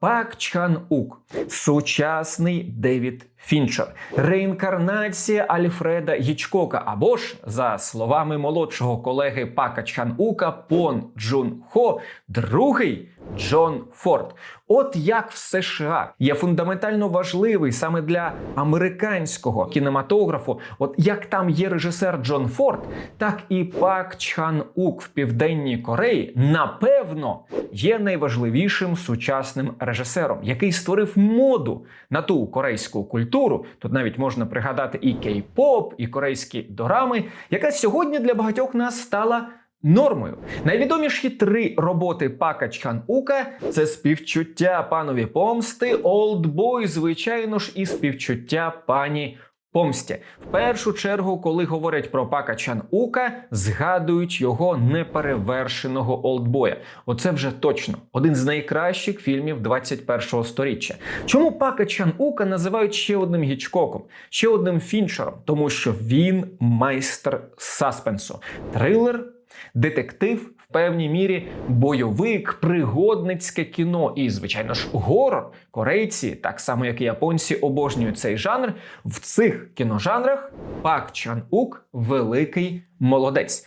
Пак Чхан Ук, сучасний Девід Фінчер, реінкарнація Альфреда Гічкока, або ж, за словами молодшого колеги Пака Чхан Ука, Пон Джун Хо, другий Джон Форд. От як в США є фундаментально важливий саме для американського кінематографу, от як там є режисер Джон Форд, так і Пак Чхан Ук в Південній Кореї, напевно, є найважливішим сучасним режисером, який створив моду на ту корейську культуру. Тут навіть можна пригадати і кей-поп, і корейські дорами, яка сьогодні для багатьох нас стала. Нормою найвідоміші три роботи Пака Чхан Ука це співчуття панові помсти, Олдбой, звичайно ж, і співчуття пані помсті. В першу чергу, коли говорять про Пака Чан Ука, згадують його неперевершеного Олдбоя. Оце вже точно один з найкращих фільмів 21-го сторіччя. Чому Пака Чан Ука називають ще одним гічкоком, ще одним фіншером? Тому що він майстер саспенсу, трилер. Детектив в певній мірі бойовик, пригодницьке кіно і, звичайно ж, горор. Корейці, так само як і японці, обожнюють цей жанр. В цих кіножанрах Пак Чан Ук великий молодець.